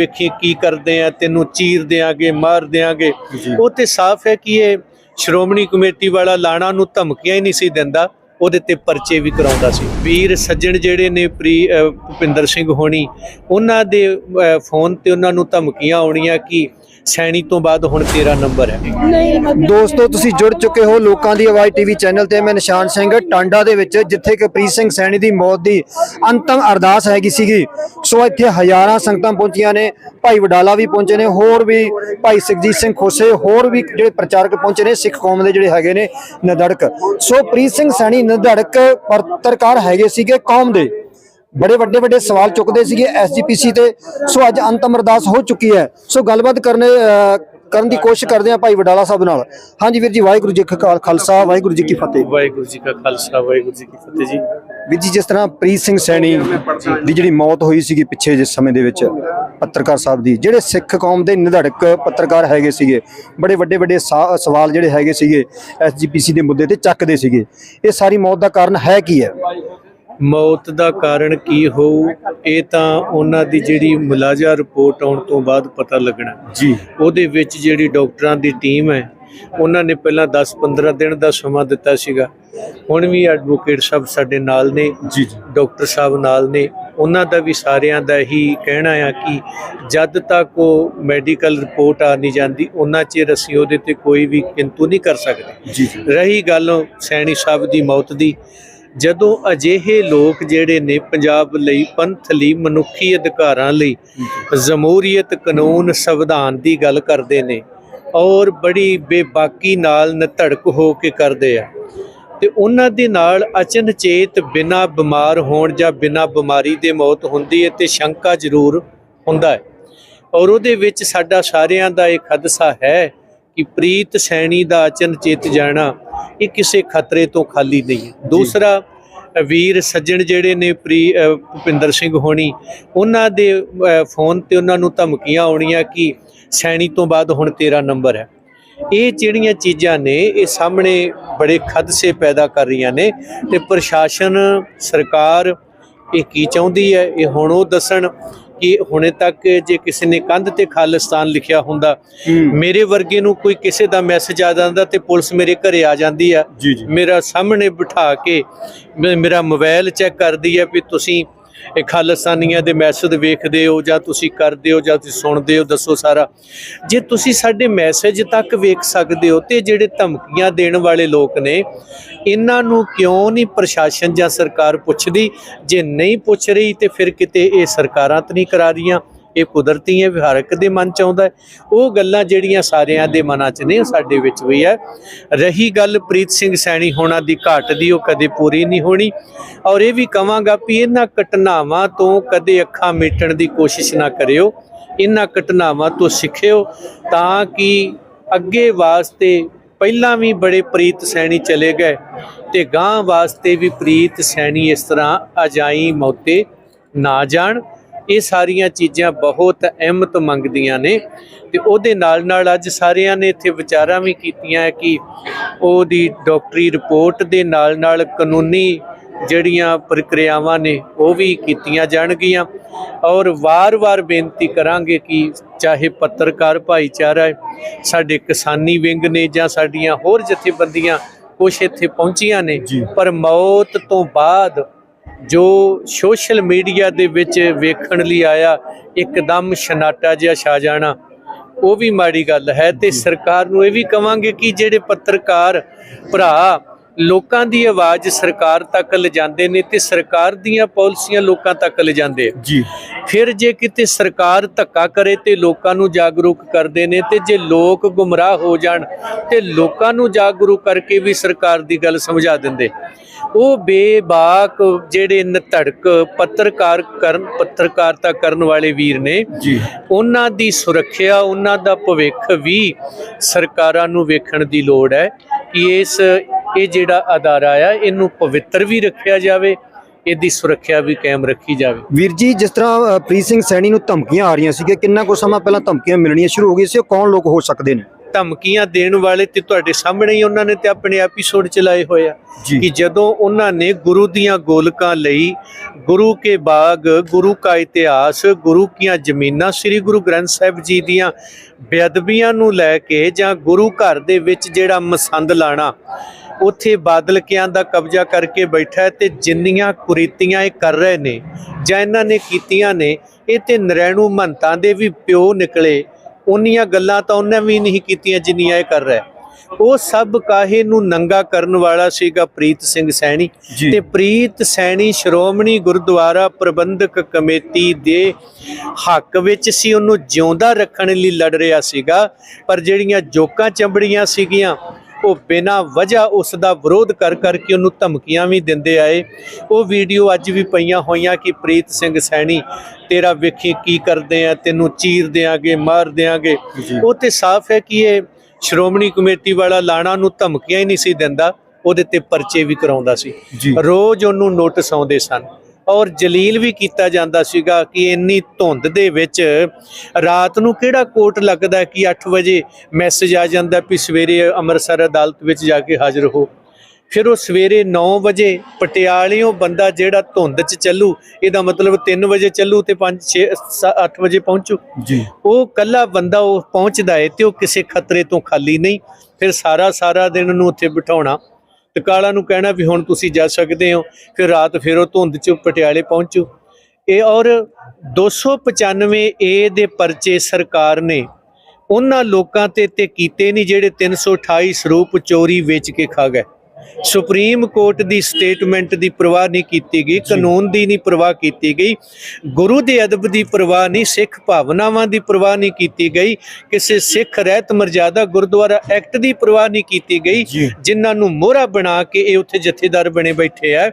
ਵੇਖੀ ਕੀ ਕਰਦੇ ਆ ਤੈਨੂੰ ਚੀਰ ਦਿਆਂਗੇ ਮਾਰ ਦਿਆਂਗੇ। ਉਹ ਤੇ ਸਾਫ਼ ਹੈ ਕਿ ਇਹ ਸ਼੍ਰੋਮਣੀ ਕਮੇਟੀ ਵਾਲਾ ਲਾਣਾ ਨੂੰ ਧਮਕੀਆਂ ਹੀ ਨਹੀਂ ਸੀ ਦਿੰਦਾ ਉਹਦੇ ਤੇ ਪਰਚੇ ਵੀ ਕਰਾਉਂਦਾ ਸੀ। ਵੀਰ ਸੱਜਣ ਜਿਹੜੇ ਨੇ ਪ੍ਰੀ ਭੁਪਿੰਦਰ ਸਿੰਘ ਹੋਣੀ ਉਹਨਾਂ ਦੇ ਫੋਨ ਤੇ ਉਹਨਾਂ ਨੂੰ ਧਮਕੀਆਂ ਆਉਣੀਆਂ ਕਿ ਸੈਣੀ ਤੋਂ ਬਾਅਦ ਹੁਣ ਤੇਰਾ ਨੰਬਰ ਹੈ। ਦੋਸਤੋ ਤੁਸੀਂ ਜੁੜ ਚੁੱਕੇ ਹੋ ਲੋਕਾਂ ਦੀ ਆਵਾਜ਼ ਟੀਵੀ ਚੈਨਲ ਤੇ। ਮੈਂ ਨਿਸ਼ਾਨ ਸਿੰਘ ਟਾਂਡਾ ਦੇ ਵਿੱਚ ਜਿੱਥੇ ਕਿ ਪ੍ਰੀਤ ਸਿੰਘ ਸੈਣੀ ਦੀ ਮੌਤ ਦੀ ਅੰਤਮ ਅਰਦਾਸ ਹੈਗੀ ਸੀਗੀ। ਸੋ ਇੱਥੇ ਹਜ਼ਾਰਾਂ ਸੰਗਤਾਂ ਪਹੁੰਚੀਆਂ ਨੇ ਭਾਈ ਵਡਾਲਾ ਵੀ ਪਹੁੰਚੇ ਨੇ ਹੋਰ ਵੀ ਭਾਈ ਸੁਖਜੀਤ ਸਿੰਘ ਖੋਸੇ ਹੋਰ ਵੀ ਜਿਹੜੇ ਪ੍ਰਚਾਰਕ ਪਹੁੰਚੇ ਨੇ ਸਿੱਖ ਕੌਮ ਦੇ ਜਿਹੜੇ ਹੈਗੇ ਨੇ ਨਦੜਕ। ਸੋ ਪ੍ਰੀਤ ਸਿੰਘ ਸੈਣੀ ਨਦੜਕ ਪੱਤਰਕਾਰ ਹੈਗੇ ਸੀਗੇ ਕੌਮ ਦੇ। ਬੜੇ ਵੱਡੇ ਵੱਡੇ ਸਵਾਲ ਚੁੱਕਦੇ ਸੀਗੇ ਐਸਜੀਪੀਸੀ ਤੇ। ਸੋ ਅੱਜ ਅੰਤਮ ਅਰਦਾਸ ਹੋ ਚੁੱਕੀ ਹੈ। ਸੋ ਗੱਲਬਾਤ ਕਰਨੇ ਕਰਨ ਦੀ ਕੋਸ਼ਿਸ਼ ਕਰਦੇ ਆ ਭਾਈ ਵਡਾਲਾ ਸਾਹਿਬ ਨਾਲ। ਹਾਂਜੀ ਵੀਰ ਜੀ ਵਾਹਿਗੁਰੂ ਜੀ ਕਾ ਖਾਲਸਾ ਵਾਹਿਗੁਰੂ ਜੀ ਕੀ ਫਤਿਹ। ਵਾਹਿਗੁਰੂ ਜੀ ਕਾ ਖਾਲਸਾ ਵਾਹਿਗੁਰੂ ਜੀ ਕੀ ਫਤਿਹ ਜੀ। ਵੀਰ ਜੀ ਜਿਸ ਤਰ੍ਹਾਂ ਪ੍ਰੀਤ ਸਿੰਘ ਸੈਣੀ ਦੀ ਜਿਹੜੀ ਮੌਤ ਹੋਈ ਸੀਗੀ ਪਿੱਛੇ ਜਿਸ ਸਮੇਂ ਦੇ ਵਿੱਚ ਪੱਤਰਕਾਰ ਸਾਹਿਬ ਦੀ ਜਿਹੜੇ ਸਿੱਖ ਕੌਮ ਦੇ ਨਿਧੜਕ ਪੱਤਰਕਾਰ ਹੈਗੇ ਸੀਗੇ ਬੜੇ ਵੱਡੇ ਵੱਡੇ ਸਵਾਲ ਜਿਹੜੇ ਹੈਗੇ ਸੀਗੇ ਐਸਜੀਪੀਸੀ ਦੇ ਮੁੱਦੇ ਤੇ ਚੱਕਦੇ ਸੀਗੇ। ਇਹ ਸਾਰੀ ਮੌਤ ਦਾ ਕਾਰਨ ਹੈ ਕੀ ਹੈ? ਮੌਤ ਦਾ ਕਾਰਨ ਕੀ ਹੋਊ ਇਹ ਤਾਂ ਉਹਨਾਂ ਦੀ ਜਿਹੜੀ ਮੁਲਾਜ਼ਾ ਰਿਪੋਰਟ ਆਉਣ ਤੋਂ ਬਾਅਦ ਪਤਾ ਲੱਗਣਾ। ਜੀ। ਉਹਦੇ ਵਿੱਚ ਜਿਹੜੀ ਡਾਕਟਰਾਂ ਦੀ ਟੀਮ ਹੈ ਉਹਨਾਂ ਨੇ ਪਹਿਲਾਂ 10-15 ਦਿਨ ਦਾ ਸਮਾਂ ਦਿੱਤਾ ਸੀਗਾ। ਹੁਣ ਵੀ ਐਡਵੋਕੇਟ ਸਾਹਿਬ ਸਾਡੇ ਨਾਲ ਨੇ ਜੀ ਡਾਕਟਰ ਸਾਹਿਬ ਨਾਲ ਨੇ। ਉਹਨਾਂ ਦਾ ਵੀ ਸਾਰਿਆਂ ਦਾ ਹੀ ਕਹਿਣਾ ਆ ਕਿ ਜਦ ਤੱਕ ਉਹ ਮੈਡੀਕਲ ਰਿਪੋਰਟ ਆ ਨਹੀਂ ਜਾਂਦੀ ਉਹਨਾਂ ਚਿਰ ਅਸੀਂ ਉਹਦੇ ਤੇ ਕੋਈ ਵੀ ਕਿੰਤੂ ਨਹੀਂ ਕਰ ਸਕਦੇ। ਰਹੀ ਗੱਲ ਸੈਣੀ ਸਾਹਿਬ ਦੀ ਮੌਤ ਦੀ ਜਦੋਂ ਅਜਿਹੇ ਲੋਕ ਜਿਹੜੇ ਨੇ ਪੰਜਾਬ ਲਈ ਪੰਥ ਲਈ, ਮਨੁੱਖੀ ਅਧਿਕਾਰਾਂ ਲਈ ਜਮਹੂਰੀਅਤ ਕਾਨੂੰਨ ਸੰਵਿਧਾਨ ਦੀ ਗੱਲ ਕਰਦੇ ਨੇ ਔਰ ਬੜੀ ਬੇਬਾਕੀ ਨਾਲ ਨਧੜਕ ਹੋ ਕੇ ਕਰਦੇ ਆ, ਤੇ ਉਹਨਾਂ ਦੇ ਨਾਲ ਅਚਨਚੇਤ ਬਿਨਾ ਬਿਮਾਰ ਹੋਣ ਜਾਂ ਬਿਨਾ ਬਿਮਾਰੀ ਦੇ ਮੌਤ ਹੁੰਦੀ ਹੈ ਤੇ ਸ਼ੰਕਾ ਜ਼ਰੂਰ ਹੁੰਦਾ ਹੈ ਔਰ ਉਹਦੇ ਵਿੱਚ ਸਾਡਾ ਸਾਰਿਆਂ ਦਾ ਇੱਕ ਹਾਦਸਾ ਹੈ ਕਿ ਪ੍ਰੀਤ ਸੈਣੀ ਦਾ ਅਚਨਚੇਤ ਜਾਣਾ ਇਹ ਕਿਸੇ ਖਤਰੇ ਤੋਂ ਖਾਲੀ ਨਹੀਂ ਹੈ। ਦੂਸਰਾ, ਵੀਰ ਸੱਜਣ ਜਿਹੜੇ ਨੇ ਪ੍ਰੀ ਭੁਪਿੰਦਰ ਸਿੰਘ ਹੋਣੀ, ਉਹਨਾਂ ਦੇ ਫੋਨ ਤੇ ਉਹਨਾਂ ਨੂੰ ਧਮਕੀਆਂ ਆਉਣੀਆਂ ਕਿ ਸੈਣੀ ਤੋਂ ਬਾਅਦ ਹੁਣ ਤੇਰਾ ਨੰਬਰ ਹੈ। ਇਹ ਜਿਹੜੀਆਂ ਚੀਜ਼ਾਂ ਨੇ, ਇਹ ਸਾਹਮਣੇ ਬੜੇ ਖਦਸੇ ਪੈਦਾ ਕਰ ਰਹੀਆਂ ਨੇ ਤੇ ਪ੍ਰਸ਼ਾਸਨ, ਸਰਕਾਰ ਇਹ ਕੀ ਚਾਹੁੰਦੀ ਹੈ, ਇਹ ਹੁਣ ਉਹ ਦੱਸਣ ਕਿ ਹੁਣੇ ਤੱਕ ਜੇ ਕਿਸੇ ਨੇ ਕੰਧ ਤੇ ਖਾਲਿਸਤਾਨ ਲਿਖਿਆ ਹੁੰਦਾ ਮੇਰੇ ਵਰਗੇ ਨੂੰ ਕੋਈ ਕਿਸੇ ਦਾ ਮੈਸੇਜ ਆ ਜਾਂਦਾ ਤੇ ਪੁਲਿਸ ਮੇਰੇ ਘਰੇ ਆ ਜਾਂਦੀ ਆ। ਮੇਰਾ ਸਾਹਮਣੇ ਬਿਠਾ ਕੇ ਮੇਰਾ ਮੋਬਾਈਲ ਚੈੱਕ ਕਰਦੀ ਹੈ ਵੀ ਤੁਸੀਂ ਇਹ ਖਾਲਿਸਤਾਨੀਆਂ ਦੇ ਮੈਸੇਜ ਵੇਖਦੇ ਹੋ ਜਾਂ ਤੁਸੀਂ ਕਰਦੇ ਹੋ ਜਾਂ ਤੁਸੀਂ ਸੁਣਦੇ ਹੋ, ਦੱਸੋ ਸਾਰਾ। ਜੇ ਤੁਸੀਂ ਸਾਡੇ ਮੈਸੇਜ ਤੱਕ ਵੇਖ ਸਕਦੇ ਹੋ ਤੇ ਜਿਹੜੇ ਧਮਕੀਆਂ ਦੇਣ ਵਾਲੇ ਲੋਕ ਨੇ, ਇਹਨਾਂ ਨੂੰ ਕਿਉਂ ਨਹੀਂ ਪ੍ਰਸ਼ਾਸਨ ਜਾਂ ਸਰਕਾਰ ਪੁੱਛਦੀ? ਜੇ ਨਹੀਂ ਪੁੱਛ ਰਹੀ ਤੇ ਫਿਰ ਕਿਤੇ ਇਹ ਸਰਕਾਰਾਂ ਤਾਂ ਨਹੀਂ ਕਰਾ ਰਹੀਆਂ। ਇਹ ਕੁਦਰਤੀ ਹੈ ਵਿਹਾਰਕ ਦੇ ਮਨ ਚ ਆਉਂਦਾ ਉਹ ਗੱਲਾਂ ਜਿਹੜੀਆਂ ਸਾਰਿਆਂ ਦੇ ਮਨਾਂ 'ਚ ਨੇ ਸਾਡੇ ਵਿੱਚ ਵੀ ਹੈ। ਰਹੀ ਗੱਲ ਪ੍ਰੀਤ ਸਿੰਘ ਸੈਣੀ ਹੋਣਾ ਦੀ ਘਾਟ ਦੀ, ਉਹ ਕਦੇ ਪੂਰੀ ਨਹੀਂ ਹੋਣੀ। ਔਰ ਇਹ ਵੀ ਕਵਾਂਗਾ ਵੀ ਇਹਨਾਂ ਘਟਨਾਵਾਂ ਤੋਂ ਕਦੇ ਅੱਖਾਂ ਮੀਟਣ ਦੀ ਕੋਸ਼ਿਸ਼ ਨਾ ਕਰਿਓ। ਇਹਨਾਂ ਘਟਨਾਵਾਂ ਤੋਂ ਸਿੱਖਿਓ ਤਾਂ ਕਿ ਅੱਗੇ ਵਾਸਤੇ ਪਹਿਲਾਂ ਵੀ ਬੜੇ ਪ੍ਰੀਤ ਸੈਣੀ ਚਲੇ ਗਏ ਤੇ ਗਾਂ ਵਾਸਤੇ ਵੀ ਪ੍ਰੀਤ ਸੈਣੀ ਇਸ ਤਰ੍ਹਾਂ ਅਜਾਈ ਮੌਤੇ ਨਾ ਜਾਣ। ਇਹ ਸਾਰੀਆਂ ਚੀਜ਼ਾਂ ਬਹੁਤ ਅਹਿਮਤ ਮੰਗਦੀਆਂ ਨੇ ਤੇ ਉਹਦੇ ਨਾਲ ਨਾਲ ਅੱਜ ਸਾਰਿਆਂ ਨੇ ਇੱਥੇ ਵਿਚਾਰਾਂ ਵੀ ਕੀਤੀਆਂ ਕਿ ਉਹਦੀ ਡਾਕਟਰੀ ਰਿਪੋਰਟ ਦੇ ਨਾਲ ਨਾਲ ਕਾਨੂੰਨੀ ਜਿਹੜੀਆਂ ਪ੍ਰਕਿਰਿਆਵਾਂ ਨੇ ਉਹ ਵੀ ਕੀਤੀਆਂ ਜਾਣਗੀਆਂ ਔਰ ਵਾਰ-ਵਾਰ ਬੇਨਤੀ ਕਰਾਂਗੇ ਕਿ ਚਾਹੇ ਪੱਤਰਕਾਰ ਭਾਈਚਾਰਾ ਸਾਡੇ ਕਿਸਾਨੀ ਵਿੰਗ ਨੇ ਜਾਂ ਸਾਡੀਆਂ ਹੋਰ ਜਥੇਬੰਦੀਆਂ ਕੁਛ ਇੱਥੇ ਪਹੁੰਚੀਆਂ ਨੇ। ਪਰ ਮੌਤ ਤੋਂ ਬਾਅਦ ਜੋ ਸੋਸ਼ਲ ਮੀਡੀਆ ਦੇ ਵਿੱਚ ਵੇਖਣ ਲਈ ਆਇਆ ਇੱਕਦਮ ਸ਼ਨਾਟਾ ਜਿਹਾ ਛਾ ਜਾਣਾ ਉਹ ਵੀ ਮਾੜੀ ਗੱਲ ਹੈ ਤੇ ਸਰਕਾਰ ਨੂੰ ਇਹ ਵੀ ਕਵਾਂਗੇ ਕਿ ਜਿਹੜੇ ਪੱਤਰਕਾਰ ਭਰਾ ਲੋਕਾਂ ਦੀ ਆਵਾਜ਼ ਸਰਕਾਰ ਤੱਕ ਲਿਜਾਂਦੇ ਨੇ ਤੇ ਸਰਕਾਰ ਦੀਆਂ ਪਾਲਿਸੀਆਂ ਲੋਕਾਂ ਤੱਕ ਲਿਜਾਂਦੇ ਜੀ। ਫਿਰ ਜੇ ਕਿਤੇ ਸਰਕਾਰ ਧੱਕਾ ਕਰੇ ਤੇ ਲੋਕਾਂ ਨੂੰ ਜਾਗਰੂਕ ਕਰਦੇ ਨੇ ਤੇ ਜੇ ਲੋਕ ਗੁੰਮਰਾਹ ਹੋ ਜਾਣ ਤੇ ਲੋਕਾਂ ਨੂੰ ਜਾਗਰੂਕ ਕਰਕੇ ਵੀ ਸਰਕਾਰ ਦੀ ਗੱਲ ਸਮਝਾ ਦਿੰਦੇ। ਉਹ ਬੇਬਾਕ ਜਿਹੜੇ ਨਧੜਕ ਪੱਤਰਕਾਰ ਕਰਨ ਪੱਤਰਕਾਰਤਾ ਕਰਨ ਵਾਲੇ ਵੀਰ ਨੇ ਜੀ। ਉਹਨਾਂ ਦੀ ਸੁਰੱਖਿਆ ਉਹਨਾਂ ਦਾ ਭਵਿੱਖ ਵੀ ਸਰਕਾਰਾਂ ਨੂੰ ਵੇਖਣ ਦੀ ਲੋੜ ਹੈ। ਕਿ ਇਸ, ਇਹ ਜਿਹੜਾ ਅਦਾਰਾ ਆ, ਇਹਨੂੰ ਪਵਿੱਤਰ ਵੀ ਰੱਖਿਆ ਜਾਵੇ, ਇਹਦੀ ਸੁਰੱਖਿਆ ਵੀ ਕਾਇਮ ਰੱਖੀ ਜਾਵੇ। ਵੀਰ ਜੀ, ਜਿਸ ਤਰ੍ਹਾਂ ਪ੍ਰੀਤ ਸਿੰਘ ਸੈਣੀ ਨੂੰ ਧਮਕੀਆਂ ਆ ਰਹੀਆਂ ਸੀਗੀਆਂ, ਕਿੰਨਾ ਕੁ ਸਮਾਂ ਪਹਿਲਾਂ ਧਮਕੀਆਂ ਮਿਲਣੀਆਂ ਸ਼ੁਰੂ ਹੋ ਗਈਆਂ ਸੀ, ਉਹ ਕੌਣ ਲੋਕ ਹੋ ਸਕਦੇ ਨੇ? ਧਮਕੀਆਂ ਦੇਣ ਵਾਲੇ ਤੇ ਤੁਹਾਡੇ ਸਾਹਮਣੇ ਹੀ ਉਹਨਾਂ ਨੇ ਤੇ ਆਪਣੇ ਐਪੀਸੋਡ ਚਲਾਏ ਹੋਏ ਆ। ਕਿ ਜਦੋਂ ਉਹਨਾਂ ਨੇ ਗੁਰੂ ਦੀਆਂ ਗੋਲਕਾਂ ਲਈ ਗੁਰੂ ਕੇ ਬਾਗ ਗੁਰੂ ਕਾ ਇਤਿਹਾਸ ਗੁਰੂ ਕੀਆਂ ਜ਼ਮੀਨਾਂ ਸ੍ਰੀ ਗੁਰੂ ਗ੍ਰੰਥ ਸਾਹਿਬ ਜੀ ਦੀਆਂ ਬੇਅਦਬੀਆਂ ਨੂੰ ਲੈ ਕੇ ਜਾਂ ਗੁਰੂ ਘਰ ਦੇ ਵਿੱਚ ਜਿਹੜਾ ਮਸੰਦ ਲਾਣਾ ਉੱਥੇ ਬਾਦਲ ਕਿਆਂ ਦਾ ਕਬਜ਼ਾ ਕਰਕੇ ਬੈਠਾ ਹੈ ਤੇ ਜਿੰਨੀਆਂ ਕੁਰੀਤੀਆਂ ਇਹ ਕਰ ਰਹੇ ਨੇ ਜਾਂ ਇਹਨਾਂ ਨੇ ਕੀਤੀਆਂ ਨੇ ਇਹ ਤੇ ਨਰੈਣੂ ਮਹੰਤਾਂ ਦੇ ਵੀ ਪਿਓ ਨਿਕਲੇ ਉਨੀਆਂ ਗੱਲਾਂ ਤਾਂ ਉਹਨੇ ਵੀ ਨਹੀਂ ਕੀਤੀਆਂ ਜਿੰਨੀਆਂ ਇਹ ਕਰ ਰਿਹਾ। ਉਹ ਸਭ ਕਾਹੇ ਨੂੰ ਨੰਗਾ ਕਰਨ ਵਾਲਾ ਸੀਗਾ ਪ੍ਰੀਤ ਸਿੰਘ ਸੈਣੀ। ਤੇ ਪ੍ਰੀਤ ਸੈਣੀ ਸ਼੍ਰੋਮਣੀ ਗੁਰਦੁਆਰਾ ਪ੍ਰਬੰਧਕ ਕਮੇਟੀ ਦੇ ਹੱਕ ਵਿੱਚ ਸੀ। ਉਹਨੂੰ ਜਿਉਂਦਾ ਰੱਖਣ ਲਈ ਲੜ ਰਿਹਾ ਸੀਗਾ ਪਰ ਜਿਹੜੀਆਂ ਜੋਕਾਂ ਚੰਬੜੀਆਂ ਸੀਗੀਆਂ ਉਹ ਬਿਨਾਂ ਵਜ੍ਹਾ ਉਸ ਦਾ ਵਿਰੋਧ ਕਰ ਕਰਕੇ ਉਹਨੂੰ ਧਮਕੀਆਂ ਵੀ ਦਿੰਦੇ ਆਏ। ਉਹ ਵੀਡੀਓ ਅੱਜ ਵੀ ਪਈਆਂ ਹੋਈਆਂ ਕਿ ਪ੍ਰੀਤ ਸਿੰਘ ਸੈਣੀ ਤੇਰਾ ਵੇਖੀ ਕੀ ਕਰਦੇ ਆ ਤੈਨੂੰ ਚੀਰ ਦਿਆਂਗੇ ਮਾਰ ਦਿਆਂਗੇ। ਉਹ ਤੇ ਸਾਫ਼ ਹੈ ਕਿ ਇਹ ਸ਼੍ਰੋਮਣੀ ਕਮੇਟੀ ਵਾਲਾ ਲਾਣਾ ਨੂੰ ਧਮਕੀਆਂ ਹੀ ਨਹੀਂ ਸੀ ਦਿੰਦਾ ਉਹਦੇ ਤੇ ਪਰਚੇ ਵੀ ਕਰਾਉਂਦਾ ਸੀ। ਰੋਜ਼ ਉਹਨੂੰ ਨੋਟਿਸ ਆਉਂਦੇ ਸਨ। ਔਰ ਜਲੀਲ ਵੀ ਕੀਤਾ ਜਾਂਦਾ ਸੀਗਾ ਕਿ ਇੰਨੀ ਧੁੰਦ ਦੇ ਵਿੱਚ ਰਾਤ ਨੂੰ ਕਿਹੜਾ ਕੋਰਟ ਲੱਗਦਾ ਕਿ 8 ਵਜੇ ਮੈਸੇਜ ਆ ਜਾਂਦਾ ਵੀ ਸਵੇਰੇ ਅੰਮ੍ਰਿਤਸਰ ਅਦਾਲਤ ਵਿੱਚ ਜਾ ਕੇ ਹਾਜ਼ਰ ਹੋ। ਫਿਰ ਉਹ ਸਵੇਰੇ 9 ਵਜੇ ਪਟਿਆਲਿਓਂ ਬੰਦਾ ਜਿਹੜਾ ਧੁੰਦ 'ਚ ਚੱਲੂ ਇਹਦਾ ਮਤਲਬ 3 ਵਜੇ ਚੱਲੂ ਤੇ 5 6 8 ਵਜੇ ਪਹੁੰਚੂ। ਜੀ। ਉਹ ਕੱਲਾ ਬੰਦਾ ਉਹ ਪਹੁੰਚਦਾ ਹੈ ਤੇ ਉਹ ਕਿਸੇ ਖਤਰੇ ਤੋਂ ਖਾਲੀ ਨਹੀਂ। ਫਿਰ ਸਾਰਾ ਸਾਰਾ ਦਿਨ ਨੂੰ ਉੱਥੇ ਬਿਠਾਉਣਾ। ਤੇ ਨੂੰ ਕਹਿਣਾ ਵੀ ਹੁਣ ਤੁਸੀਂ ਜਾ ਸਕਦੇ ਹੋ, ਫਿਰ ਰਾਤ ਫਿਰ ਉਹ ਧੁੰਦ ਚ ਪਟਿਆਲੇ ਪਹੁੰਚੂ। ਇਹ ਔਰ 295 ਏ ਦੇ ਪਰਚੇ ਸਰਕਾਰ ਨੇ ਉਹਨਾਂ ਲੋਕਾਂ ਤੇ ਤੇ ਕੀਤੇ ਨਹੀਂ ਜਿਹੜੇ 328 ਸਰੂਪ ਚੋਰੀ ਵੇਚ ਕੇ ਖਾ ਗਏ। ਸੁਪਰੀਮ ਕੋਰਟ ਦੀ ਸਟੇਟਮੈਂਟ ਦੀ ਪਰਵਾਹ ਨਹੀਂ ਕੀਤੀ ਗਈ ਕਾਨੂੰਨ ਦੀ ਨਹੀਂ ਪਰਵਾਹ ਕੀਤੀ ਗਈ ਗੁਰੂ ਦੇ ਅਦਬ ਦੀ ਪਰਵਾਹ ਨਹੀਂ ਸਿੱਖ ਭਾਵਨਾਵਾਂ ਦੀ ਪਰਵਾਹ ਨਹੀਂ ਕੀਤੀ ਗਈ ਕਿਸੇ ਸਿੱਖ ਰਹਿਤ ਮਰਜ਼ਾਦਾ ਗੁਰਦੁਆਰਾ ਐਕਟ ਦੀ ਪਰਵਾਹ ਨਹੀਂ ਕੀਤੀ ਗਈ। ਜਿਨ੍ਹਾਂ ਨੂੰ ਮੋਹਰਾ ਬਣਾ ਕੇ ਇਹ ਉੱਥੇ ਜਥੇਦਾਰ ਬਣੇ ਬੈਠੇ ਆ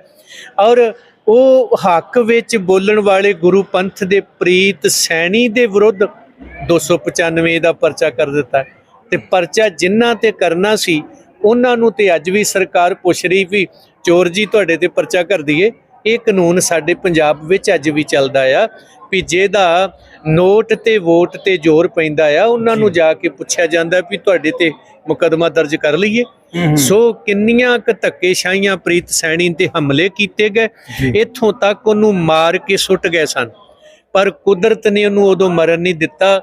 ਔਰ ਉਹ ਹੱਕ ਵਿੱਚ ਬੋਲਣ ਵਾਲੇ ਗੁਰੂ ਪੰਥ ਦੇ ਪ੍ਰੀਤ ਸੈਣੀ ਦੇ ਵਿਰੁੱਧ 295 ਦਾ ਪਰਚਾ ਕਰ ਦਿੱਤਾ। ਤੇ ਪਰਚਾ ਜਿਨ੍ਹਾਂ ਤੇ ਕਰਨਾ ਸੀ ਉਹਨਾਂ ਨੂੰ ਤੇ ਅੱਜ ਵੀ ਸਰਕਾਰ ਪੁੱਛ ਰਹੀ ਵੀ ਚੋਰ ਜੀ ਤੁਹਾਡੇ ਤੇ ਪਰਚਾ ਕਰ ਦਈਏ। ਇਹ ਕਾਨੂੰਨ ਸਾਡੇ ਪੰਜਾਬ ਵਿੱਚ ਅੱਜ ਵੀ ਚੱਲਦਾ ਆ ਵੀ ਜਿਹਦਾ ਨੋਟ ਤੇ ਵੋਟ ਤੇ ਜ਼ੋਰ ਪੈਂਦਾ ਆ ਉਹਨਾਂ ਨੂੰ ਜਾ। ਕੇ ਪੁੱਛਿਆ ਜਾਂਦਾ ਵੀ ਤੁਹਾਡੇ ਤੇ ਮੁਕੱਦਮਾ ਦਰਜ ਕਰ ਲਈਏ। ਸੋ ਕਿੰਨੀਆਂ ਕ ਧੱਕੇਸ਼ਾਹੀਆਂ ਪ੍ਰੀਤ ਸੈਣੀ ਤੇ ਹਮਲੇ ਕੀਤੇ ਗਏ। ਇੱਥੋਂ ਤੱਕ ਉਹਨੂੰ ਮਾਰ ਕੇ ਸੁੱਟ ਗਏ ਸਨ। ਪਰ ਕੁਦਰਤ ਨੇ ਉਹਨੂੰ ਉਦੋਂ ਮਰਨ ਨਹੀਂ ਦਿੱਤਾ।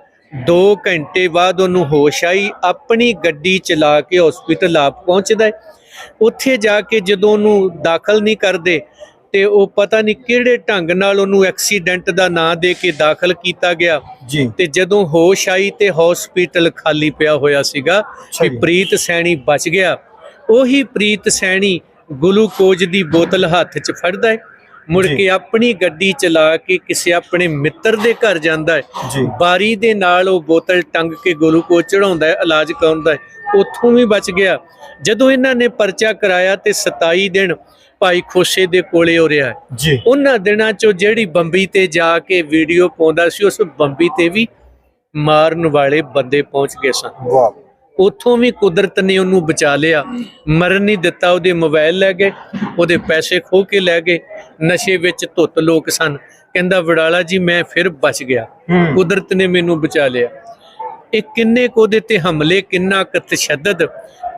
2 ਘੰਟੇ ਬਾਅਦ ਉਹਨੂੰ ਹੋਸ਼ ਆਈ ਆਪਣੀ ਗੱਡੀ ਚਲਾ ਕੇ ਹਸਪੀਟਲ ਆਪ ਪਹੁੰਚਦਾ ਹੈ। ਉੱਥੇ ਜਾ ਕੇ ਜਦੋਂ ਉਹਨੂੰ ਦਾਖਲ ਨਹੀਂ ਕਰਦੇ ਤੇ ਉਹ ਪਤਾ ਨਹੀਂ ਕਿਹੜੇ ਢੰਗ ਨਾਲ ਉਹਨੂੰ ਐਕਸੀਡੈਂਟ ਦਾ ਨਾਂ ਦੇ ਕੇ ਦਾਖਲ ਕੀਤਾ ਗਿਆ। ਜੀ। ਤੇ ਜਦੋਂ ਹੋਸ਼ ਆਈ ਤੇ ਹਸਪੀਟਲ ਖਾਲੀ ਪਿਆ ਹੋਇਆ ਸੀਗਾ ਜੀ। ਪ੍ਰੀਤ ਸੈਣੀ ਬਚ ਗਿਆ। ਉਹੀ ਪ੍ਰੀਤ ਸੈਣੀ ਗਲੂਕੋਜ਼ ਦੀ ਬੋਤਲ ਹੱਥ 'ਚ ਫੜਦਾ ਹੈ। ਮੁੜ। ਕੇ ਆਪਣੀ ਗੱਡੀ ਚਲਾ ਕੇ ਕਿਸੇ ਆਪਣੇ ਮਿੱਤਰ ਦੇ ਘਰ ਜਾਂਦਾ ਹੈ। ਬਾਰੀ ਦੇ ਨਾਲ ਉਹ ਬੋਤਲ ਟੰਗ ਕੇ ਗਲੂਕੋਜ਼ ਚੜਾਉਂਦਾ ਹੈ ਇਲਾਜ ਕਰਾਉਂਦਾ ਹੈ। ਉੱਥੋਂ ਵੀ ਬਚ ਗਿਆ। ਜਦੋਂ ਇਹਨਾਂ ਨੇ ਪਰਚਾ ਕਰਾਇਆ ਤੇ 27 ਦਿਨ ਭਾਈ ਖੋਸੇ ਦੇ ਕੋਲੇ ਹੋ ਰਿਹਾ ਜੀ। ਉਹਨਾਂ ਦਿਨਾਂ ਚੋਂ ਜਿਹੜੀ ਬੰਬੀ ਤੇ ਜਾ ਕੇ ਵੀਡੀਓ ਪਾਉਂਦਾ ਸੀ ਉਸ ਬੰਬੀ ਤੇ ਵੀ ਮਾਰਨ ਵਾਲੇ ਬੰਦੇ ਪਹੁੰਚ ਗਏ ਸਨ। ਵਾਹ। ਉੱਥੋਂ ਵੀ ਕੁਦਰਤ ਨੇ ਉਹਨੂੰ ਬਚਾ ਲਿਆ। ਮਰਨ ਨਹੀਂ ਦਿੱਤਾ ਉਹਦੇ ਮੋਬਾਈਲ ਲੈ ਗਏ ਉਹਦੇ ਪੈਸੇ ਖੋ ਕੇ ਲੈ ਗਏ ਨਸ਼ੇ ਵਿੱਚ ਧੁੱਤ ਲੋਕ ਸਨ। ਕਹਿੰਦਾ ਵਡਾਲਾ ਜੀ ਮੈਂ ਫਿਰ ਬਚ ਗਿਆ। ਕੁਦਰਤ ਨੇ ਮੈਨੂੰ ਬਚਾ ਲਿਆ। ਇਹ ਕਿੰਨੇ ਕੁ ਉਹਦੇ ਤੇ ਹਮਲੇ ਕਿੰਨਾ ਕੁ ਤਸ਼ੱਦਦ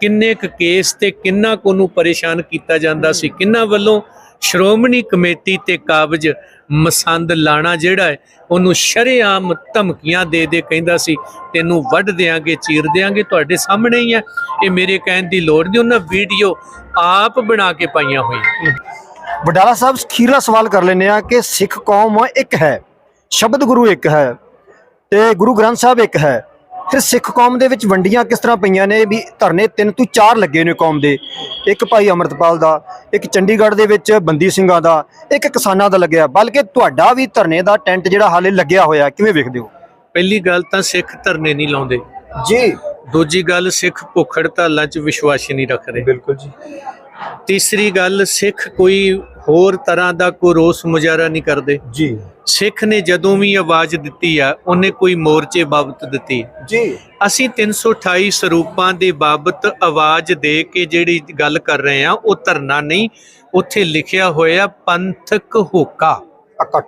ਕਿੰਨੇ ਕੁ ਕੇਸ ਤੇ ਕਿੰਨਾ ਕੁ ਉਹਨੂੰ ਪਰੇਸ਼ਾਨ ਕੀਤਾ ਜਾਂਦਾ ਸੀ। ਕਿੰਨਾ ਵੱਲੋਂ ਸ਼੍ਰੋਮਣੀ ਕਮੇਟੀ ਤੇ ਕਾਬਜ ਮਸੰਦ ਲਾਣਾ ਜਿਹੜਾ ਹੈ, ਉਹਨੂੰ ਸ਼ਰੇਆਮ ਧਮਕੀਆਂ ਦੇ ਦੇ ਕਹਿੰਦਾ ਸੀ, ਤੈਨੂੰ ਵੱਢ ਦੇਾਂਗੇ ਚੀਰ ਦੇਾਂਗੇ ਤੁਹਾਡੇ ਸਾਹਮਣੇ ਹੀ ਹੈ। ਇਹ ਮੇਰੇ ਕਹਿਣ ਦੀ ਲੋੜ ਨਹੀਂ, ਉਹਨਾਂ ਵੀਡੀਓ ਆਪ ਬਣਾ ਕੇ ਪਾਈਆਂ ਹੋਈਆਂ ਵਡਾਲਾ ਸਾਹਿਬ ਖੀਰਲਾ ਸਵਾਲ ਕਰ ਲੈਨੇ ਆ ਕਿ ਸਿੱਖ ਕੌਮ ਇੱਕ ਹੈ, ਸ਼ਬਦ ਗੁਰੂ ਇੱਕ ਹੈ ਤੇ ਗੁਰੂ ਗ੍ਰੰਥ ਸਾਹਿਬ ਇੱਕ ਹੈ। ਫਿਰ ਸਿੱਖ ਕੌਮ ਦੇ ਵਿੱਚ ਵੰਡੀਆਂ ਕਿਸ ਤਰ੍ਹਾਂ ਪਈਆਂ ਨੇ? ਵੀ ਧਰਨੇ ਤਿੰਨ ਤੋਂ ਚਾਰ ਲੱਗੇ ਨੇ ਕੌਮ ਦੇ। ਇੱਕ ਭਾਈ ਅਮਰਤਪਾਲ ਦਾ ਇੱਕ ਚੰਡੀਗੜ੍ਹ ਦੇ ਵਿੱਚ ਬੰਦੀ ਸਿੰਘਾਂ ਦਾ ਇੱਕ ਕਿਸਾਨਾਂ ਦਾ ਲੱਗਿਆ। ਬਲਕਿ ਤੁਹਾਡਾ ਵੀ ਧਰਨੇ ਦਾ ਟੈਂਟ ਜਿਹੜਾ ਹਾਲੇ ਲੱਗਿਆ ਹੋਇਆ ਕਿਵੇਂ ਵੇਖਦੇ ਹੋ? ਪਹਿਲੀ ਗੱਲ ਤਾਂ ਸਿੱਖ ਧਰਨੇ ਨਹੀਂ ਲਾਉਂਦੇ। ਜੀ। ਦੂਜੀ ਗੱਲ ਸਿੱਖ ਭੁੱਖ ਹੜਤਾਲਾਂ 'ਚ ਵਿਸ਼ਵਾਸ ਨਹੀਂ ਰੱਖਦੇ। ਬਿਲਕੁਲ ਜੀ। ਤੀਸਰੀ ਗੱਲ ਸਿੱਖ ਕੋਈ ਹੋਰ ਤਰ੍ਹਾਂ ਦਾ ਕੋਈ ਰੋਸ ਮੁਜ਼ਾਹਰਾ ਨਹੀਂ ਕਰਦੇ। ਜੀ। ਸਿੱਖ ਨੇ ਜਦੋਂ ਵੀ ਆਵਾਜ਼ ਦਿੱਤੀ ਆ ਉਹਨੇ ਕੋਈ ਮੋਰਚੇ ਬਾਬਤ ਦਿੱਤੀ। ਜੀ। ਅਸੀਂ 328 ਸਰੂਪਾਂ ਦੇ ਬਾਬਤ ਆਵਾਜ਼ ਦੇ ਕੇ ਜਿਹੜੀ ਗੱਲ ਕਰ ਰਹੇ ਆ ਉਹ ਧਰਨਾ ਨਹੀਂ ਉੱਥੇ ਲਿਖਿਆ ਹੋਇਆ ਪੰਥਕ ਹੋਕਾ। ਇਕੱਠ।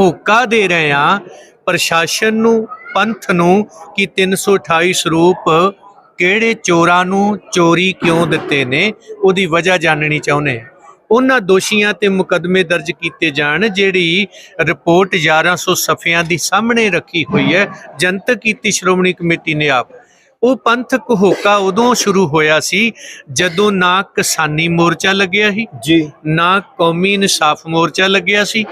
ਹੋਕਾ ਦੇ ਰਹੇ ਆ ਪ੍ਰਸ਼ਾਸਨ ਨੂੰ ਪੰਥ ਨੂੰ ਕਿ 328 ਸਰੂਪ ਕਿਹੜੇ ਚੋਰਾਂ ਨੂੰ ਚੋਰੀ ਕਿਉਂ ਦਿੱਤੇ ਨੇ ਉਹਦੀ ਵਜ੍ਹਾ ਜਾਣਨੀ ਚਾਹੁੰਦੇ ਆ। ਉਹਨਾਂ ਦੋਸ਼ੀਆਂ ਤੇ ਮੁਕੱਦਮੇ ਦਰਜ ਕੀਤੇ ਜਾਣ ਜਿਹੜੀ ਰਿਪੋਰਟ 1100 ਸਫ਼ਿਆਂ ਦੀ ਸਾਹਮਣੇ ਰੱਖੀ ਹੋਈ ਹੈ। ਜਨਤਕ ਕੀਤੀ ਸ਼੍ਰੋਮਣੀ ਕਮੇਟੀ ਨੇ ਆਪ। ਉਹ ਪੰਥਕ ਹੋਕਾ ਉਦੋਂ ਸ਼ੁਰੂ ਹੋਇਆ ਸੀ ਜਦੋਂ ਨਾ ਕਿਸਾਨੀ ਮੋਰਚਾ ਲੱਗਿਆ ਸੀ ਜੀ। ਨਾ ਕੌਮੀ ਇਨਸਾਫ ਮੋਰਚਾ ਲੱਗਿਆ ਸੀ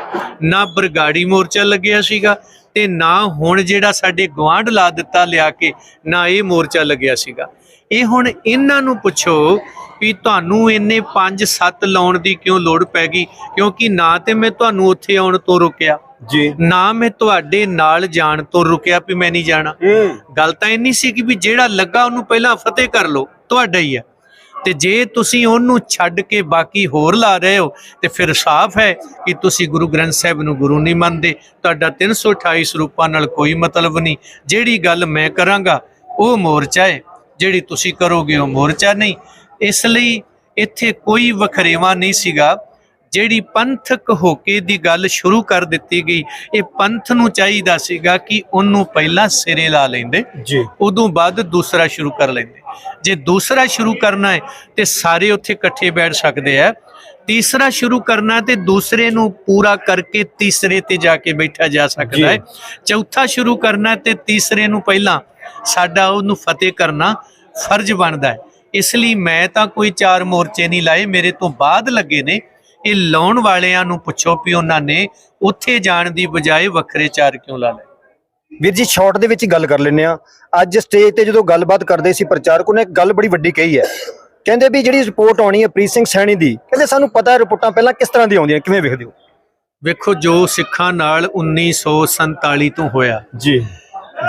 ਨਾ ਬਰਗਾੜੀ ਮੋਰਚਾ ਲੱਗਿਆ ਸੀਗਾ ਤੇ ਨਾ ਹੁਣ ਜਿਹੜਾ ਸਾਡੇ ਗਵਾਂਢ ਲਾ ਦਿੱਤਾ ਲਿਆ ਕੇ ਨਾ ਇਹ ਮੋਰਚਾ ਲੱਗਿਆ ਸੀਗਾ। ਇਹ ਹੁਣ ਇਹਨਾਂ ਨੂੰ ਪੁੱਛੋ ਵੀ ਤੁਹਾਨੂੰ ਇੰਨੇ 5-7 ਲਾਉਣ ਦੀ ਕਿਉਂ ਲੋੜ ਪੈ ਗਈ? ਕਿਉਂਕਿ ਨਾ ਤੇ ਮੈਂ ਤੁਹਾਨੂੰ ਉੱਥੇ ਆਉਣ ਤੋਂ ਰੁਕਿਆ। ਜੀ। ਨਾ ਮੈਂ ਤੁਹਾਡੇ ਨਾਲ ਜਾਣ ਤੋਂ ਰੁਕਿਆ ਵੀ ਮੈਂ ਨਹੀਂ ਜਾਣਾ। ਹੂੰ। ਗੱਲ ਤਾਂ ਇੰਨੀ ਸੀ ਕਿ ਵੀ ਜਿਹੜਾ ਲੱਗਾ ਉਹਨੂੰ ਪਹਿਲਾਂ ਫਤਿਹ ਕਰ ਲਓ ਤੁਹਾਡਾ ਹੀ ਆ। ਤੇ ਜੇ ਤੁਸੀਂ ਉਹਨੂੰ ਛੱਡ ਕੇ ਬਾਕੀ ਹੋਰ ਲਾ ਰਹੇ ਹੋ ਤੇ ਫਿਰ ਸਾਫ਼ ਹੈ ਕਿ ਤੁਸੀਂ ਗੁਰੂ ਗ੍ਰੰਥ ਸਾਹਿਬ ਨੂੰ ਗੁਰੂ ਨਹੀਂ ਮੰਨਦੇ। ਤੁਹਾਡਾ 328 ਸਰੂਪਾਂ ਨਾਲ ਕੋਈ ਮਤਲਬ ਨਹੀਂ। ਜਿਹੜੀ ਗੱਲ ਮੈਂ ਕਰਾਂਗਾ ਉਹ ਮੋਰਚਾ ਹੈ। ਜਿਹੜੀ ਤੁਸੀਂ ਕਰੋਗੇ ਉਹ ਮੋਰਚਾ ਨਹੀਂ। ਇਸ ਲਈ ਇੱਥੇ ਕੋਈ ਵਖਰੇਵਾ ਨਹੀਂ ਸੀਗਾ। ਜਿਹੜੀ ਪੰਥਕ ਹੋਕੇ ਦੀ ਗੱਲ ਸ਼ੁਰੂ ਕਰ ਦਿੱਤੀ ਗਈ ਇਹ ਪੰਥ ਨੂੰ ਚਾਹੀਦਾ ਸੀਗਾ ਕਿ ਉਹਨੂੰ ਪਹਿਲਾਂ ਸਿਰੇ ਲਾ ਲੈਂਦੇ ਜੀ। ਉਦੋਂ ਬਾਅਦ ਦੂਸਰਾ ਸ਼ੁਰੂ ਕਰ ਲੈਂਦੇ। ਜੇ ਦੂਸਰਾ ਸ਼ੁਰੂ ਕਰਨਾ ਹੈ ਤੇ ਸਾਰੇ ਉੱਥੇ ਇਕੱਠੇ ਬੈਠ ਸਕਦੇ ਆ। ਤੀਸਰਾ ਸ਼ੁਰੂ ਕਰਨਾ ਤੇ ਦੂਸਰੇ ਨੂੰ ਪੂਰਾ ਕਰਕੇ ਤੀਸਰੇ ਤੇ ਜਾ ਕੇ ਬੈਠਾ ਜਾ ਸਕਦਾ ਹੈ। ਚੌਥਾ ਸ਼ੁਰੂ ਕਰਨਾ ਤੇ ਤੀਸਰੇ ਨੂੰ ਪਹਿਲਾਂ ਸਾਡਾ ਉਹਨੂੰ ਫਤਿਹ ਕਰਨਾ ਫਰਜ਼ ਬਣਦਾ ਹੈ। ਇਸ ਲਈ ਮੈਂ ਤਾਂ ਕੋਈ ਚਾਰ ਮੋਰਚੇ ਨਹੀਂ ਲਾਏ ਮੇਰੇ ਤੋਂ ਬਾਅਦ ਲੱਗੇ ਨੇ। ਇਹ ਲਾਉਣ ਵਾਲਿਆਂ ਨੂੰ ਪੁੱਛੋ ਵੀ ਉਹਨਾਂ ਨੇ ਉੱਥੇ ਜਾਣ ਦੀ ਬਜਾਏ ਵੱਖਰੇ ਚਾਰ ਕਿਉਂ ਲਾ ਲਏ। ਵੀਰ ਜੀ ਸ਼ਾਰਟ ਦੇ ਵਿੱਚ ਗੱਲ ਕਰ ਲੈਂਦੇ ਆ ਅੱਜ ਸਟੇਜ ਤੇ ਜਦੋਂ ਗੱਲਬਾਤ ਕਰਦੇ ਸੀ ਪ੍ਰਚਾਰਕ ਨੇ ਇੱਕ ਗੱਲ ਬੜੀ ਵੱਡੀ ਕਹੀ ਹੈ। ਕਹਿੰਦੇ ਵੀ ਜਿਹੜੀ ਰਿਪੋਰਟ ਆਉਣੀ ਹੈ ਪ੍ਰੀਤ ਸਿੰਘ ਸੈਣੀ ਦੀ ਕਹਿੰਦੇ ਸਾਨੂੰ ਪਤਾ ਹੈ ਰਿਪੋਰਟਾਂ ਪਹਿਲਾਂ ਕਿਸ ਤਰ੍ਹਾਂ ਦੀ ਆਉਂਦੀਆਂ ਕਿਵੇਂ ਵੇਖਦੇ ਹੋ? ਵੇਖੋ ਜੋ ਸਿੱਖਾਂ ਨਾਲ 1947 ਤੋਂ ਹੋਇਆ। ਜੀ।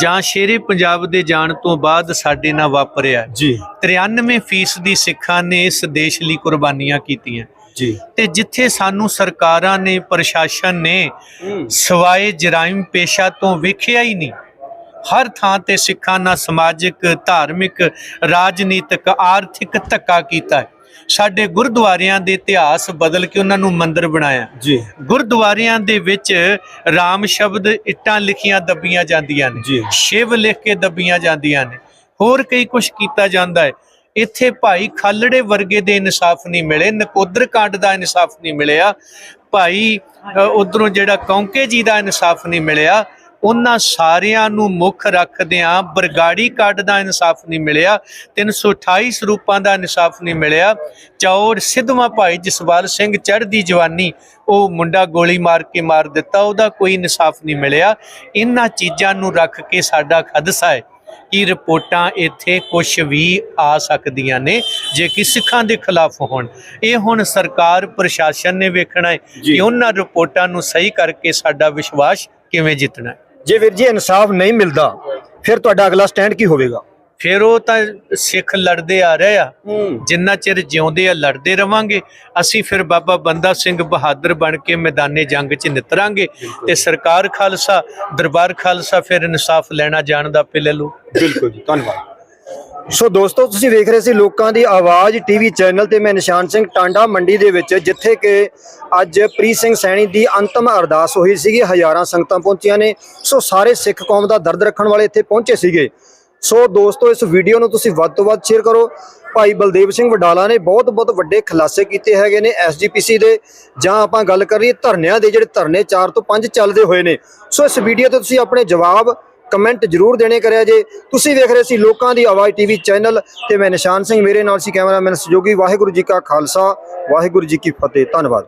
ਜਾਂ ਸ਼ੇਰੇ ਪੰਜਾਬ ਦੇ ਜਾਣ ਤੋਂ ਬਾਅਦ ਸਾਡੇ ਨਾਲ ਵਾਪਰਿਆ ਜੀ। 93% ਦੀ ਸਿੱਖਾਂ ਨੇ ਇਸ ਦੇਸ਼ ਲਈ ਕੁਰਬਾਨੀਆਂ ਕੀਤੀਆਂ। ਜੀ। ਤੇ ਜਿੱਥੇ ਸਾਨੂੰ ਸਰਕਾਰਾਂ ਨੇ ਪ੍ਰਸ਼ਾਸਨ ਨੇ ਸਵਾਏ ਜਰਾਇਮ ਪੇਸ਼ਾ ਤੋਂ ਵੇਖਿਆ ਹੀ ਨਹੀਂ ਹਰ ਥਾਂ ਤੇ ਸਿੱਖਾਂ ਨਾਲ ਸਮਾਜਿਕ ਧਾਰਮਿਕ ਰਾਜਨੀਤਿਕ ਆਰਥਿਕ ਧੱਕਾ ਕੀਤਾ ਹੈ। ਸਾਡੇ ਗੁਰਦੁਆਰਿਆਂ ਦੇ ਇਤਿਹਾਸ ਬਦਲ ਕੇ ਉਹਨਾਂ ਨੂੰ ਮੰਦਿਰ ਬਣਾਇਆ। ਜੀ। ਗੁਰਦੁਆਰਿਆਂ ਦੇ ਵਿੱਚ ਰਾਮ ਸ਼ਬਦ ਇੱਟਾਂ ਲਿਖੀਆਂ ਦੱਬੀਆਂ ਜਾਂਦੀਆਂ ਨੇ ਜੀ। ਸ਼ਿਵ ਲਿਖ ਕੇ ਦੱਬੀਆਂ ਜਾਂਦੀਆਂ ਨੇ। ਹੋਰ ਕਈ ਕੁਝ ਕੀਤਾ ਜਾਂਦਾ ਹੈ। ਇੱਥੇ ਭਾਈ ਖਾਲੜੇ ਵਰਗੇ ਦੇ ਇਨਸਾਫ ਨਹੀਂ ਮਿਲੇ ਨਕੋਦਰ ਕਾਂਡ ਦਾ ਇਨਸਾਫ ਨਹੀਂ ਮਿਲਿਆ। ਭਾਈ ਉਧਰੋਂ ਜਿਹੜਾ ਕੌਂਕੇ ਜੀ ਦਾ ਇਨਸਾਫ ਨਹੀਂ ਮਿਲਿਆ। ਉਹਨਾਂ ਸਾਰਿਆਂ ਨੂੰ ਮੁੱਖ ਰੱਖਦਿਆਂ ਬਰਗਾੜੀ ਕਾਂਡ ਦਾ ਇਨਸਾਫ ਨਹੀਂ ਮਿਲਿਆ 328 ਸਰੂਪਾਂ ਦਾ ਇਨਸਾਫ ਨਹੀਂ ਮਿਲਿਆ। ਚੌੜ ਸਿੱਧਵਾਂ ਭਾਈ ਜਸਵਾਲ ਸਿੰਘ ਚੜ੍ਹਦੀ ਜਵਾਨੀ ਉਹ ਮੁੰਡਾ ਗੋਲੀ ਮਾਰ ਕੇ ਮਾਰ ਦਿੱਤਾ ਉਹਦਾ ਕੋਈ ਇਨਸਾਫ ਨਹੀਂ ਮਿਲਿਆ। ਇਹਨਾਂ ਚੀਜ਼ਾਂ ਨੂੰ ਰੱਖ ਕੇ ਸਾਡਾ ਖਦਸ਼ਾ ਹੈ ਕਿ ਰਿਪੋਰਟਾਂ ਇੱਥੇ ਕੁਝ ਵੀ ਆ ਸਕਦੀਆਂ ਨੇ ਜੇ ਕਿ ਸਿੱਖਾਂ ਦੇ ਖਿਲਾਫ ਹੋਣ। ਇਹ ਹੁਣ ਸਰਕਾਰ ਪ੍ਰਸ਼ਾਸਨ ਨੇ ਵੇਖਣਾ ਹੈ। ਕਿ ਉਹਨਾਂ ਰਿਪੋਰਟਾਂ ਨੂੰ ਸਹੀ ਕਰਕੇ ਸਾਡਾ ਵਿਸ਼ਵਾਸ ਕਿਵੇਂ ਜਿੱਤਣਾ ਹੈ। ਜੇ ਵੀਰ ਜੀ ਇਨਸਾਫ ਨਹੀਂ ਮਿਲਦਾ ਫਿਰ ਤੁਹਾਡਾ ਅਗਲਾ ਸਟੈਂਡ ਕੀ ਹੋਵੇਗਾ? ਫਿਰ ਉਹ ਤਾਂ ਸਿੱਖ ਲੜਦੇ ਆ ਰਹੇ ਆ। ਜਿੰਨਾ ਚਿਰ ਜਿਉਂਦੇ ਆ ਲੜਦੇ ਰਵਾਂਗੇ। ਅਸੀਂ ਫਿਰ ਬਾਬਾ ਬੰਦਾ ਸਿੰਘ ਬਹਾਦਰ ਬਣ ਕੇ ਮੈਦਾਨੇ ਜੰਗ 'ਚ ਨਿਤਰਾਂਗੇ। ਤੇ ਸਰਕਾਰ ਖਾਲਸਾ ਦਰਬਾਰ ਖਾਲਸਾ ਫਿਰ ਇਨਸਾਫ ਲੈਣਾ ਜਾਣਦਾ ਪਿਲੇ ਲੂ। ਬਿਲਕੁਲ ਜੀ ਧੰਨਵਾਦ। ਸੋ ਦੋਸਤੋ, ਤੁਸੀਂ ਵੇਖ ਰਹੇ ਸੀ ਲੋਕਾਂ ਦੀ ਆਵਾਜ਼ ਟੀਵੀ ਚੈਨਲ ਤੇ ਮੈਂ ਨਿਸ਼ਾਨ ਸਿੰਘ ਟਾਂਡਾ ਮੰਡੀ ਦੇ ਵਿੱਚ, ਜਿੱਥੇ ਕਿ ਅੱਜ ਪ੍ਰੀਤ ਸਿੰਘ ਸੈਣੀ ਦੀ ਅੰਤਮ ਅਰਦਾਸ ਹੋਈ ਸੀਗੀ। ਹਜ਼ਾਰਾਂ ਸੰਗਤਾਂ ਪਹੁੰਚੀਆਂ ਨੇ। ਸੋ ਸਾਰੇ ਸਿੱਖ ਕੌਮ ਦਾ ਦਰਦ ਰੱਖਣ ਵਾਲੇ ਇੱਥੇ ਪਹੁੰਚੇ ਸੀਗੇ। ਸੋ ਦੋਸਤੋ, ਇਸ ਵੀਡੀਓ ਨੂੰ ਤੁਸੀਂ ਵੱਧ ਤੋਂ ਵੱਧ ਸ਼ੇਅਰ ਕਰੋ। ਭਾਈ ਬਲਦੇਵ ਸਿੰਘ ਵਡਾਲਾ ਨੇ ਬਹੁਤ ਬਹੁਤ ਵੱਡੇ ਖੁਲਾਸੇ ਕੀਤੇ ਹੈਗੇ ਨੇ ਐਸਜੀਪੀਸੀ ਦੇ। ਜਾਂ ਆਪਾਂ ਗੱਲ ਕਰੀਏ ਧਰਨਿਆਂ ਦੇ, ਜਿਹੜੇ ਧਰਨੇ 4 ਤੋਂ 5 ਚੱਲਦੇ ਹੋਏ ਨੇ। ਸੋ ਇਸ ਵੀਡੀਓ ਤੇ ਤੁਸੀਂ ਆਪਣੇ ਜਵਾਬ ਕਮੈਂਟ ਜਰੂਰ ਦੇਣੇ ਕਰਿਆ ਜੇ। ਤੁਸੀਂ ਵੇਖ ਰਹੇ ਸੀ ਲੋਕਾਂ ਦੀ ਆਵਾਜ਼ ਟੀਵੀ ਚੈਨਲ ਤੇ ਮੈਂ ਨਿਸ਼ਾਨ ਸਿੰਘ ਮੇਰੇ ਨਾਲ ਸੀ ਕੈਮਰਾਮੈਨ ਸਹਿਯੋਗੀ ਵਾਹਿਗੁਰੂ ਜੀ ਕਾ ਖਾਲਸਾ, ਵਾਹਿਗੁਰੂ ਜੀ ਕੀ ਫਤਿਹ। ਧੰਨਵਾਦ।